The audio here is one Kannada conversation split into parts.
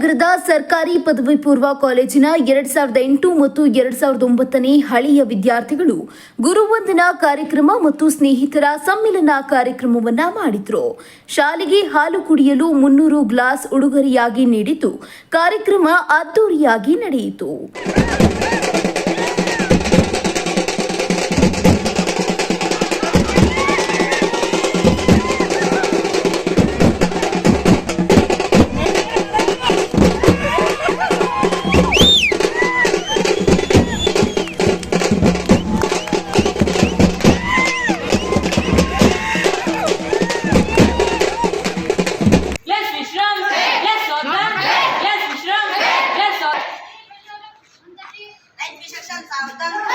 ನಗರದ ಸರ್ಕಾರಿ ಪದವಿ ಪೂರ್ವ ಕಾಲೇಜಿನ ಎರಡ್ ಸಾವಿರದ ಎಂಟು ಮತ್ತು ಎರಡ್ ಸಾವಿರದ ಒಂಬತ್ತನೇ ಹಳೆಯ ವಿದ್ಯಾರ್ಥಿಗಳು ಗುರುವಂದನಾ ಕಾರ್ಯಕ್ರಮ ಮತ್ತು ಸ್ನೇಹಿತರ ಸಮ್ಮಿಲನ ಕಾರ್ಯಕ್ರಮವನ್ನ ಮಾಡಿದ್ರು. ಶಾಲೆಗೆ ಹಾಲು ಕುಡಿಯಲು ಮುನ್ನೂರು ಗ್ಲಾಸ್ ಉಡುಗೊರೆಯಾಗಿ ನೀಡಿದ್ದು, ಕಾರ್ಯಕ್ರಮ ಅದ್ದೂರಿಯಾಗಿ ನಡೆಯಿತು. あっ。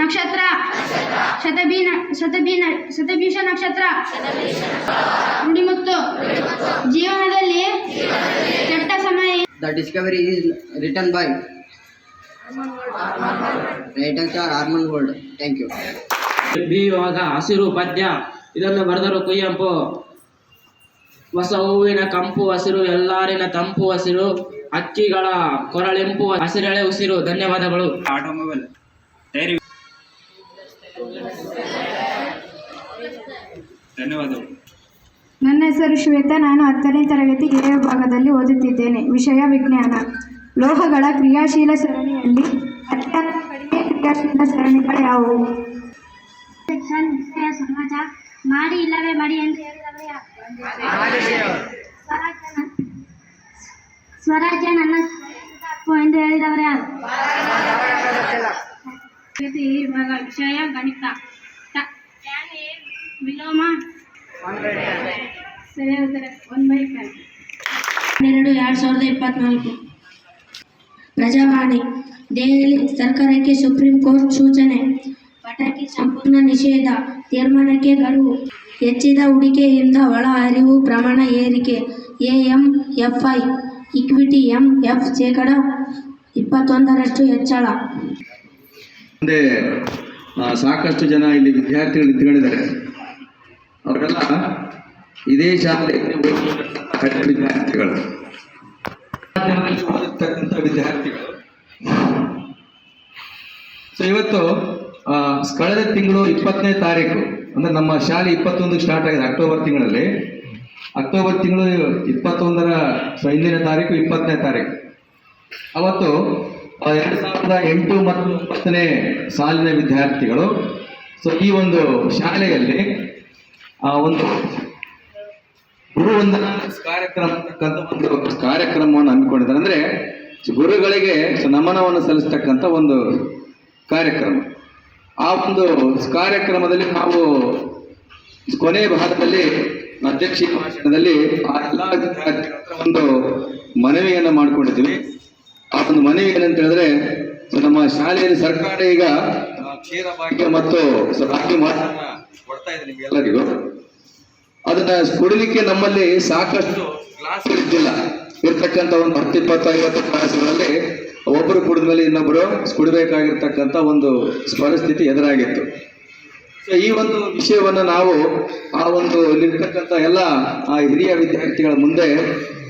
ನಕ್ಷತ್ರ. ಶತಬೀನ ಶತಬೀನ ಶತಬೀಷ ನಕ್ಷತ್ರ. ನುಡಿಮುತ್ತು ಜೀವನದಲ್ಲಿ ಕೆಟ್ಟ ಸಮಯ discovery is return boy by written star gold. Thank you ಬೀಯುವಾಗ ಹಸಿರು ಪದ್ಯ ಇದನ್ನು ಬರೆದರು ಕುಯ್ಯಂಪು. ಹೊಸ ಹೂವಿನ ಕಂಪು ಹಸಿರು ಎಲ್ಲಾರಿನ ತಂಪು ಹಸಿರು ಅಕ್ಕಿಗಳ ಕೊರಳೆಂಪು ಹಸಿರೆಳೆ ಉಸಿರು. ಧನ್ಯವಾದಗಳು. ಆಟೋಮೊಬೈಲ್ ಧನ್ಯವಾದಗಳು. ನನ್ನ ಹೆಸರು ಶ್ವೇತಾ. ನಾನು ಹತ್ತನೇ ತರಗತಿ ಹಿರಿಯ ಭಾಗದಲ್ಲಿ ಓದುತ್ತಿದ್ದೇನೆ. ವಿಷಯ ವಿಜ್ಞಾನ. ಲೋಹಗಳ ಕ್ರಿಯಾಶೀಲ ಸರಣಿಯಲ್ಲಿ ಅತ್ಯಂತ ಕಡಿಮೆ ಕ್ರಿಯಾಶೀಲ ಸರಣಿಗಳು ಯಾವುವು? ಸಮಾಜ. ಮಾಡಿ ಇಲ್ಲವೇ ಮಾಡಿ ಎಂದು ಹೇಳಿದವರು? ಸ್ವರಾಜ್ಯ ನನ್ನ ಇಪ್ಪತ್ನಾಲ್ಕು. ಪ್ರಜಾವಾಣಿ ದೆಹಲಿ ಸರ್ಕಾರಕ್ಕೆ ಸುಪ್ರೀಂ ಕೋರ್ಟ್ ಸೂಚನೆ. ಪಟಾಕಿ ಸಂಪೂರ್ಣ ನಿಷೇಧ. ತೀರ್ಮಾನಕ್ಕೆ ಗಡುವು. ಹೆಚ್ಚಿದ ಹೂಡಿಕೆಯಿಂದ ಒಳ ಹರಿವು ಪ್ರಮಾಣ ಏರಿಕೆ. ಐ ಇಕ್ವಿಟಿ ಎಂ ಎಫ್ ಶೇಕಡ ಇಪ್ಪತ್ತೊಂದರಷ್ಟು ಹೆಚ್ಚಳ. ಮುಂದೆ ಸಾಕಷ್ಟು ಜನ ಇಲ್ಲಿ ವಿದ್ಯಾರ್ಥಿಗಳು ನಿಂತ್ಕೊಂಡಿದ್ದಾರೆ. ಅವರೆಲ್ಲ ಇದೇ ಶಾಲೆಯಲ್ಲಿ ವಿದ್ಯಾರ್ಥಿಗಳು. ಮಾಧ್ಯಮದಲ್ಲಿ ಓದಿರ್ತಕ್ಕಂಥ ವಿದ್ಯಾರ್ಥಿಗಳು. ಸೊ ಇವತ್ತು ಕಳೆದ ತಿಂಗಳು ಇಪ್ಪತ್ತನೇ ತಾರೀಕು, ಅಂದ್ರೆ ನಮ್ಮ ಶಾಲೆ ಇಪ್ಪತ್ತೊಂದು ಸ್ಟಾರ್ಟ್ ಆಗಿದೆ ಅಕ್ಟೋಬರ್ ತಿಂಗಳಲ್ಲಿ. ಅಕ್ಟೋಬರ್ ತಿಂಗಳು ಇಪ್ಪತ್ತೊಂದರ ಸೊ ತಾರೀಕು ಇಪ್ಪತ್ತನೇ ತಾರೀಕು. ಅವತ್ತು ಎರಡು ಸಾವಿರದ ಎಂಟು ಮತ್ತು ಒಂಬತ್ತನೇ ಸಾಲಿನ ವಿದ್ಯಾರ್ಥಿಗಳು ಸೊ ಈ ಒಂದು ಶಾಲೆಯಲ್ಲಿ ಒಂದು ಗುರುವಂದನಾ ಕಾರ್ಯಕ್ರಮ ಅಂತಕ್ಕಂಥ ಒಂದು ಕಾರ್ಯಕ್ರಮವನ್ನು ಹಮ್ಮಿಕೊಂಡಿದ್ದಾರೆ. ಅಂದ್ರೆ ಗುರುಗಳಿಗೆ ನಮನವನ್ನು ಸಲ್ಲಿಸ್ತಕ್ಕಂಥ ಒಂದು ಕಾರ್ಯಕ್ರಮ. ಆ ಒಂದು ಕಾರ್ಯಕ್ರಮದಲ್ಲಿ ನಾವು ಕೊನೆ ಭಾಗದಲ್ಲಿ ಅಧ್ಯಕ್ಷ ಭಾಷಣದಲ್ಲಿ ಆ ಎಲ್ಲ ಒಂದು ಮನವಿಯನ್ನು ಮಾಡ್ಕೊಂಡಿದ್ವಿ ಆ ಒಂದು ಮನವಿ ಏನಂತ ಹೇಳಿದ್ರೆ ನಮ್ಮ ಶಾಲೆಯಲ್ಲಿ ಸರ್ಕಾರ ಈಗ ಕ್ಷೀರ ಭಾಗ್ಯ ಮತ್ತು ರಾಗಿ ಮಾತನ್ನ ಕೊಡ್ತಾ ಇದೆ ನಿಮ್ಗೆಲ್ಲರಿಗೂ. ಅದನ್ನ ಕುಡಿಲಿಕ್ಕೆ ನಮ್ಮಲ್ಲಿ ಸಾಕಷ್ಟು ಕ್ಲಾಸ್ ಇರ್ತಿಲ್ಲ. ಇರ್ತಕ್ಕಂಥ ಒಂದು ಹತ್ತು ಇಪ್ಪತ್ತು ಐವತ್ತು ಕ್ಲಾಸ್ಗಳಲ್ಲಿ ಒಬ್ಬರು ಕುಡಿದ ಮೇಲೆ ಇನ್ನೊಬ್ಬರು ಕುಡಬೇಕಾಗಿರ್ತಕ್ಕಂಥ ಒಂದು ಪರಿಸ್ಥಿತಿ ಎದುರಾಗಿತ್ತು. ಸೊ ಈ ಒಂದು ವಿಷಯವನ್ನು ನಾವು ಆ ಒಂದು ಇಲ್ಲಿರ್ತಕ್ಕಂಥ ಎಲ್ಲ ಆ ಹಿರಿಯ ವಿದ್ಯಾರ್ಥಿಗಳ ಮುಂದೆ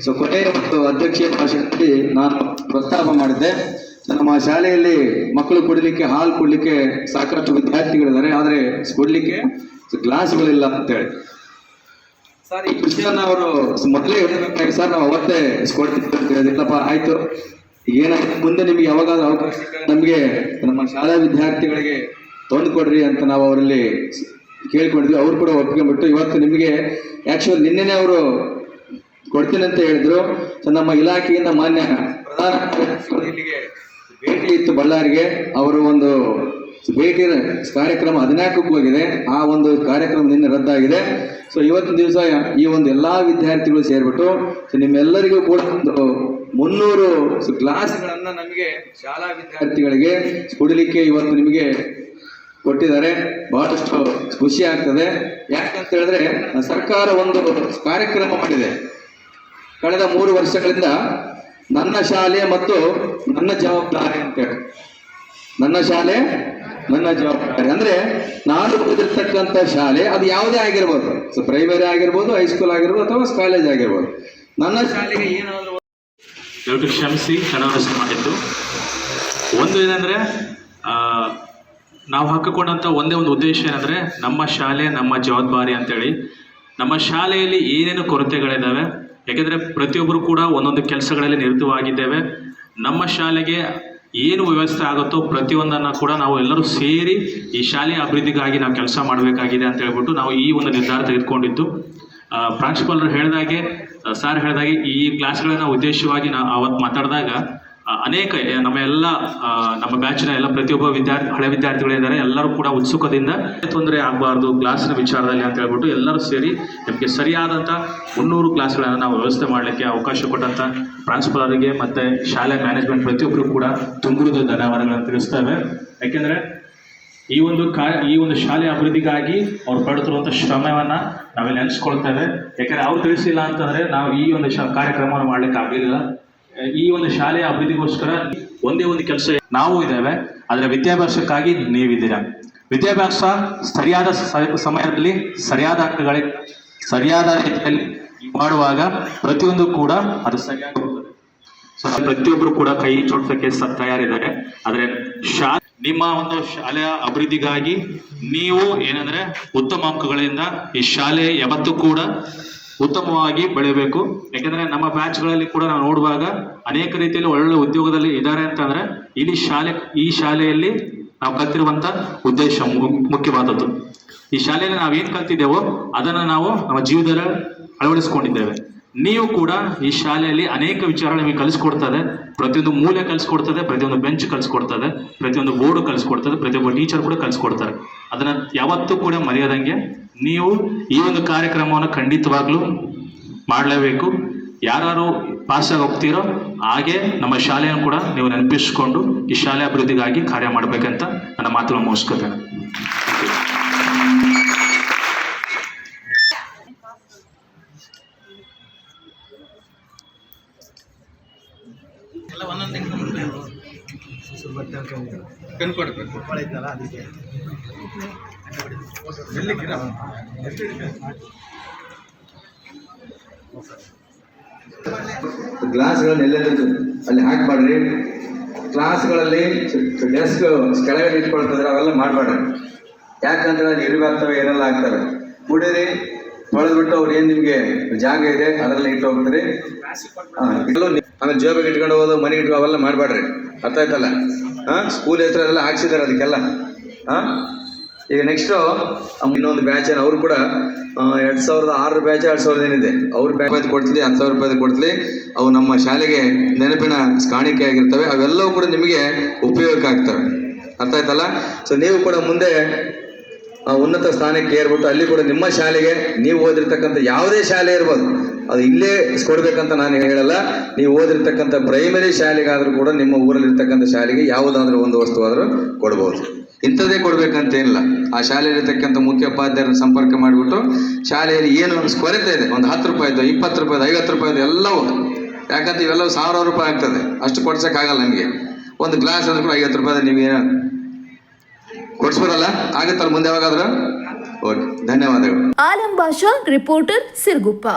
ಸೊ ಕೊನೆಯ ಮತ್ತು ಅಧ್ಯಕ್ಷೀಯ ಭಾಷಣದಲ್ಲಿ ನಾನು ಪ್ರಸ್ತಾಪ ಮಾಡಿದ್ದೆ. ನಮ್ಮ ಶಾಲೆಯಲ್ಲಿ ಮಕ್ಕಳು ಕುಡಿಲಿಕ್ಕೆ, ಹಾಲು ಕೊಡಲಿಕ್ಕೆ ಸಾಕಷ್ಟು ವಿದ್ಯಾರ್ಥಿಗಳಿದ್ದಾರೆ. ಆದರೆ, ಕೊಡಲಿಕ್ಕೆ ಗ್ಲಾಸ್ಗಳಿಲ್ಲ ಅಂತೇಳಿ. ಸರ್, ಈ ವಿಷಯನ ಅವರು ಮೊದಲೇ ಹೇಳಬೇಕಾಗಿ ಸರ್, ನಾವು ಅವತ್ತೇ ಹೇಳಿದ್ರಲ್ಲಪ್ಪ ಆಯ್ತು. ಏನಾಯ್ತು? ಮುಂದೆ ನಿಮ್ಗೆ ಯಾವಾಗಾದ್ರೂ ಅವಕಾಶ ನಮಗೆ ನಮ್ಮ ಶಾಲಾ ವಿದ್ಯಾರ್ಥಿಗಳಿಗೆ ತೊಂದ್ಕೊಡ್ರಿ ಅಂತ ನಾವು ಅವರಲ್ಲಿ ಕೇಳ್ಕೊಂಡಿದ್ವಿ. ಅವ್ರು ಕೂಡ ಒಪ್ಕೊಂಡ್ಬಿಟ್ಟು ಇವತ್ತು ನಿಮಗೆ ಆ್ಯಕ್ಚುಲ್ ನಿನ್ನೆನೆ ಅವರು ಕೊಡ್ತೀನಿ ಅಂತ ಹೇಳಿದ್ರು. ಸೊ ನಮ್ಮ ಇಲಾಖೆಯಿಂದ ಮಾನ್ಯ ಪ್ರಧಾನ ಇಲ್ಲಿಗೆ ಭೇಟಿ ಇತ್ತು ಬಳ್ಳಾರಿಗೆ. ಅವರು ಒಂದು ಭೇಟಿ ಕಾರ್ಯಕ್ರಮ ಹದಿನಾಲ್ಕಕ್ಕೆ ಹೋಗಿದೆ. ಆ ಒಂದು ಕಾರ್ಯಕ್ರಮ ನಿನ್ನೆ ರದ್ದಾಗಿದೆ. ಸೊ ಇವತ್ತಿನ ದಿವಸ ಈ ಒಂದು ಎಲ್ಲ ವಿದ್ಯಾರ್ಥಿಗಳು ಸೇರಿಬಿಟ್ಟು ಸೊ ನಿಮ್ಮೆಲ್ಲರಿಗೂ ಕೂಡ ಒಂದು ಮುನ್ನೂರು ಗ್ಲಾಸ್ಗಳನ್ನ ನಮಗೆ ಶಾಲಾ ವಿದ್ಯಾರ್ಥಿಗಳಿಗೆ ಕುಡಿಲಿಕ್ಕೆ ಇವತ್ತು ನಿಮಗೆ ಕೊಟ್ಟಿದ್ದಾರೆ. ಬಹಳಷ್ಟು ಖುಷಿ ಆಗ್ತದೆ. ಯಾಕಂತ ಹೇಳಿದ್ರೆ ಸರ್ಕಾರ ಒಂದು ಕಾರ್ಯಕ್ರಮ ಮಾಡಿದೆ. ಕಳೆದ ಮೂರು ವರ್ಷಗಳಿಂದ ನನ್ನ ಶಾಲೆ ಮತ್ತು ನನ್ನ ಜವಾಬ್ದಾರಿ ಅಂತೇಳಿ. ನನ್ನ ಶಾಲೆ ನನ್ನ ಜವಾಬ್ದಾರಿ. ಅಂದ್ರೆ ನಾನು ಓದಿರ್ತಕ್ಕಂಥ ಶಾಲೆ ಅದು ಯಾವುದೇ ಆಗಿರ್ಬೋದು. ಸೊ ಪ್ರೈಮರಿ ಆಗಿರ್ಬೋದು ಹೈಸ್ಕೂಲ್ ಆಗಿರ್ಬೋದು ಅಥವಾ ಕಾಲೇಜ್ ಆಗಿರ್ಬೋದು. ನನ್ನ ಶಾಲೆಗೆ ಏನಾದರೂ ಕ್ಷಮಿಸಿ, ಕನ್ನಡ ಮಾಡಿದ್ದು ಒಂದು ಏನಂದ್ರೆ ನಾವು ಹಾಕಿಕೊಂಡಂಥ ಒಂದೇ ಒಂದು ಉದ್ದೇಶ ಏನಂದರೆ, ನಮ್ಮ ಶಾಲೆ ನಮ್ಮ ಜವಾಬ್ದಾರಿ ಅಂತೇಳಿ. ನಮ್ಮ ಶಾಲೆಯಲ್ಲಿ ಏನೇನು ಕೊರತೆಗಳಿದ್ದಾವೆ ಯಾಕೆಂದರೆ ಪ್ರತಿಯೊಬ್ಬರು ಕೂಡ ಒಂದೊಂದು ಕೆಲಸಗಳಲ್ಲಿ ನಿರತವಾಗಿದ್ದೇವೆ. ನಮ್ಮ ಶಾಲೆಗೆ ಏನು ವ್ಯವಸ್ಥೆ ಆಗುತ್ತೋ ಪ್ರತಿಯೊಂದನ್ನು ಕೂಡ ನಾವು ಎಲ್ಲರೂ ಸೇರಿ ಈ ಶಾಲೆಯ ಅಭಿವೃದ್ಧಿಗಾಗಿ ನಾವು ಕೆಲಸ ಮಾಡಬೇಕಾಗಿದೆ ಅಂತ ಹೇಳ್ಬಿಟ್ಟು ನಾವು ಈ ಒಂದು ನಿರ್ಧಾರ ತೆಗೆದುಕೊಂಡಿದ್ದು. ಪ್ರಾಂಶುಪಾಲರು ಹೇಳಿದಾಗೆ ಸರ್ ಹೇಳಿದಾಗೆ ಈ ಕ್ಲಾಸ್ಗಳನ್ನ ಉದ್ದೇಶವಾಗಿ ನಾ ಅವತ್ತು ಮಾತಾಡಿದಾಗ ಅನೇಕ ನಮ್ಮ ಎಲ್ಲ ನಮ್ಮ ಬ್ಯಾಚಿನ ಎಲ್ಲ ಪ್ರತಿಯೊಬ್ಬ ವಿದ್ಯಾರ್ಥಿ, ಹಳೆ ವಿದ್ಯಾರ್ಥಿಗಳಿದ್ದಾರೆ ಎಲ್ಲರೂ ಕೂಡ ಉತ್ಸುಕದಿಂದ ತೊಂದರೆ ಆಗಬಾರ್ದು ಕ್ಲಾಸಿನ ವಿಚಾರದಲ್ಲಿ ಅಂತ ಹೇಳ್ಬಿಟ್ಟು ಎಲ್ಲರೂ ಸೇರಿ ನಮಗೆ ಸರಿಯಾದಂಥ ಮುನ್ನೂರು ಕ್ಲಾಸ್ಗಳನ್ನು ನಾವು ವ್ಯವಸ್ಥೆ ಮಾಡಲಿಕ್ಕೆ ಅವಕಾಶ ಕೊಟ್ಟಂಥ ಪ್ರಾಂಶುಪಾಲರಿಗೆ ಮತ್ತು ಶಾಲೆ ಮ್ಯಾನೇಜ್ಮೆಂಟ್ ಪ್ರತಿಯೊಬ್ಬರು ಕೂಡ ತುಂಬಿರುವುದು ಧನ್ಯವಾದಗಳನ್ನು ತಿಳಿಸ್ತೇವೆ. ಯಾಕೆಂದರೆ ಈ ಒಂದು ಕಾ, ಈ ಒಂದು ಶಾಲೆ ಅಭಿವೃದ್ಧಿಗಾಗಿ ಅವ್ರು ಪಡುತ್ತಿರುವಂಥ ಶ್ರಮವನ್ನು ನಾವಿಲ್ಲಿ ನೆನೆಸ್ಕೊಳ್ತೇವೆ. ಯಾಕೆಂದರೆ ಅವ್ರು ತಿಳಿಸಿಲ್ಲ ಅಂತಂದರೆ ನಾವು ಈ ಒಂದು ಶ, ಕಾರ್ಯಕ್ರಮವನ್ನು ಮಾಡಲಿಕ್ಕೆ ಆಗಲಿಲ್ಲ. ಈ ಒಂದು ಶಾಲೆಯ ಅಭಿವೃದ್ಧಿಗೋಸ್ಕರ ಒಂದೇ ಒಂದು ಕೆಲಸ ನಾವು ಇದ್ದೇವೆ. ಆದರೆ ವಿದ್ಯಾಭ್ಯಾಸಕ್ಕಾಗಿ ನೀವಿದ್ದೀರಾ? ವಿದ್ಯಾಭ್ಯಾಸ ಸರಿಯಾದ ಸಮಯದಲ್ಲಿ ಸರಿಯಾದ ಅಂಕಗಳಿಗೆ ಸರಿಯಾದ ರೀತಿಯಲ್ಲಿ ಮಾಡುವಾಗ ಪ್ರತಿಯೊಂದು ಕೂಡ ಅದು ಸರಿಯಾಗಿ ಸೊ ಪ್ರತಿಯೊಬ್ಬರು ಕೂಡ ಕೈ ಜೋಡಿಸೋಕೆ ತಯಾರಿದ್ದಾರೆ. ಆದರೆ ಶಾ, ನಿಮ್ಮ ಒಂದು ಶಾಲೆಯ ಅಭಿವೃದ್ಧಿಗಾಗಿ ನೀವು ಏನಂದ್ರೆ ಉತ್ತಮ ಅಂಕಗಳಿಂದ ಈ ಶಾಲೆ ಯಾವತ್ತೂ ಕೂಡ ಉತ್ತಮವಾಗಿ ಬೆಳೆಯಬೇಕು. ಯಾಕಂದ್ರೆ ನಮ್ಮ ಬ್ಯಾಚ್ಗಳಲ್ಲಿ ಕೂಡ ನಾವು ನೋಡುವಾಗ ಅನೇಕ ರೀತಿಯಲ್ಲಿ ಒಳ್ಳೆ ಉದ್ಯೋಗದಲ್ಲಿ ಇದ್ದಾರೆ ಅಂತಂದ್ರೆ ಇಲ್ಲಿ ಶಾಲೆ, ಈ ಶಾಲೆಯಲ್ಲಿ ನಾವು ಕಲ್ತಿರುವಂತ ಉದ್ದೇಶ ಮುಖ್ಯವಾದದ್ದು. ಈ ಶಾಲೆಯಲ್ಲಿ ನಾವು ಏನ್ ಕಲ್ತಿದ್ದೇವೋ ಅದನ್ನ ನಾವು ನಮ್ಮ ಜೀವನದಲ್ಲಿ ಅಳವಡಿಸ್ಕೊಂಡಿದ್ದೇವೆ. ನೀವು ಕೂಡ ಈ ಶಾಲೆಯಲ್ಲಿ ಅನೇಕ ವಿಚಾರಗಳು ನಿಮಗೆ ಕಲಿಸ್ಕೊಡ್ತದೆ. ಪ್ರತಿಯೊಂದು ಮೂಲೆ ಕಲಿಸ್ಕೊಡ್ತದೆ, ಪ್ರತಿಯೊಂದು ಬೆಂಚ್ ಕಲಿಸ್ಕೊಡ್ತದೆ, ಪ್ರತಿಯೊಂದು ಬೋರ್ಡ್ ಕಲಿಸ್ಕೊಡ್ತದೆ, ಪ್ರತಿಯೊಬ್ಬ ಟೀಚರ್ ಕೂಡ ಕಲಿಸ್ಕೊಡ್ತಾರೆ. ಅದನ್ನ ಯಾವತ್ತೂ ಕೂಡ ಮರೆಯದಂಗೆ ನೀವು ಈ ಒಂದು ಕಾರ್ಯಕ್ರಮವನ್ನು ಖಂಡಿತವಾಗ್ಲೂ ಮಾಡಲೇಬೇಕು. ಯಾರು ಪಾಸಾಗಿ ಹೋಗ್ತೀರೋ ಹಾಗೆ ನಮ್ಮ ಶಾಲೆಯನ್ನು ಕೂಡ ನೀವು ನೆನಪಿಸಿಕೊಂಡು ಈ ಶಾಲೆ ಅಭಿವೃದ್ಧಿಗಾಗಿ ಕಾರ್ಯ ಮಾಡಬೇಕಂತ ನನ್ನ ಮಾತುಗಳನ್ನು ಮುಗಿಸ್ಕೊತೇನೆ. ಗ್ಲಾಸ್ಗಳನ್ನ ಎಲ್ಲೆಲ್ಲೂ ಅಲ್ಲಿ ಹಾಕ್ಬಾಡ್ರಿ ಕ್ಲಾಸ್ಗಳಲ್ಲಿ ಡೆಸ್ಕ್ ಕೆಳಗೆ ಇಟ್ಕೊಳ್ತಿದ್ರೆ ಅವೆಲ್ಲ ಮಾಡಬೇಡ್ರಿ. ಯಾಕಂದ್ರೆ ಅಲ್ಲಿ ಇರುವಾಗ್ತವೆ ಏನೆಲ್ಲ ಆಗ್ತವೆ? ಕುಡೀರಿ ತೊಳೆದ್ಬಿಟ್ಟು ಅವ್ರು ಏನು ನಿಮಗೆ ಜಾಗ ಇದೆ, ಅದರಲ್ಲಿ ಇಟ್ಟು ಹೋಗ್ತಾರೆ? ಆಮೇಲೆ ಜೇಬಿಗೆ ಇಟ್ಕೊಂಡು ಹೋಗೋದು ಮನೆಗೆ ಇಟ್ಕೊ ಅವೆಲ್ಲ ಮಾಡಬೇಡ್ರಿ. ಅರ್ಥ ಆಯ್ತಲ್ಲ? ಹಾಂ ಸ್ಕೂಲ್ ಹೆಸರು ಅದೆಲ್ಲ ಹಾಕ್ಸಿದ್ದಾರೆ ಅದಕ್ಕೆಲ್ಲ. ಈಗ ನೆಕ್ಸ್ಟು ಇನ್ನೊಂದು ಬ್ಯಾಚ್ ಏನು ಅವರು ಕೂಡ ಎರಡು ಸಾವಿರದ ಆರು ಬ್ಯಾಚ್ ಎರಡು ಸಾವಿರದ ಏನಿದೆ, ಅವ್ರ ಬ್ಯಾಚ್ ಕೊಡ್ತೀವಿ ಹತ್ತು ಸಾವಿರ ರೂಪಾಯಿ ಕೊಡ್ತೀವಿ ಅವು ನಮ್ಮ ಶಾಲೆಗೆ ನೆನಪಿನ ಕಾಣಿಕೆ ಆಗಿರ್ತವೆ, ಅವೆಲ್ಲವೂ ಕೂಡ ನಿಮಗೆ ಉಪಯೋಗಕ್ಕೆ ಆಗ್ತವೆ. ಅರ್ಥ ಆಯ್ತಲ್ಲ? ಸೊ ನೀವು ಕೂಡ ಮುಂದೆ ಆ ಉನ್ನತ ಸ್ಥಾನಕ್ಕೆ ಏರ್ಬಿಟ್ಟು ಅಲ್ಲಿ ಕೂಡ ನಿಮ್ಮ ಶಾಲೆಗೆ ನೀವು ಓದಿರ್ತಕ್ಕಂಥ ಯಾವುದೇ ಶಾಲೆ ಇರ್ಬೋದು. ಅದು ಇಲ್ಲೇ ಕೊಡಬೇಕಂತ ನಾನು ಹೇಳಲ್ಲ. ನೀವು ಓದಿರ್ತಕ್ಕಂಥ ಪ್ರೈಮರಿ ಶಾಲೆಗಾದರೂ ಕೂಡ ನಿಮ್ಮ ಊರಲ್ಲಿರ್ತಕ್ಕಂಥ ಶಾಲೆಗೆ ಯಾವುದಾದ್ರೂ ಒಂದು ವಸ್ತು ಆದರೂ ಕೊಡ್ಬೋದು. ಇಂಥದ್ದೇ ಕೊಡಬೇಕಂತೇನಿಲ್ಲ. ಆ ಶಾಲೆಯಲ್ಲಿರ್ತಕ್ಕಂಥ ಮುಖ್ಯೋಪಾಧ್ಯಾಯರನ್ನ ಸಂಪರ್ಕ ಮಾಡಿಬಿಟ್ಟು ಶಾಲೆಯಲ್ಲಿ ಏನು ಕೊರತೆ ಇದೆ. ಒಂದು ಹತ್ತು ರೂಪಾಯಿದು ಇಪ್ಪತ್ತು ರೂಪಾಯಿದು ಐವತ್ತು ರೂಪಾಯಿದು ಎಲ್ಲವೂ. ಯಾಕಂತ ಇವೆಲ್ಲವೂ ಸಾವಿರಾರು ರೂಪಾಯಿ ಆಗ್ತದೆ. ಅಷ್ಟು ಕೊಡ್ಸೋಕ್ಕಾಗಲ್ಲ ನಿಮಗೆ. ಒಂದು ಗ್ಲಾಸ್ ಅಂದ್ರೆ ಕೂಡ ಐವತ್ತು ರೂಪಾಯಿ ನೀವು ಏನು ಕೊಡ್ಸ್ಬೋದಲ್ಲ ಆಗತ್ತಲ್ಲ ಮುಂದೆ ಯಾವಾಗಾದ್ರೂ? ಓಕೆ ಧನ್ಯವಾದಗಳು. ಆಲಂ ಭಾಷಾ ರಿಪೋರ್ಟರ್ ಸಿರ್ಗುಪ್ಪ.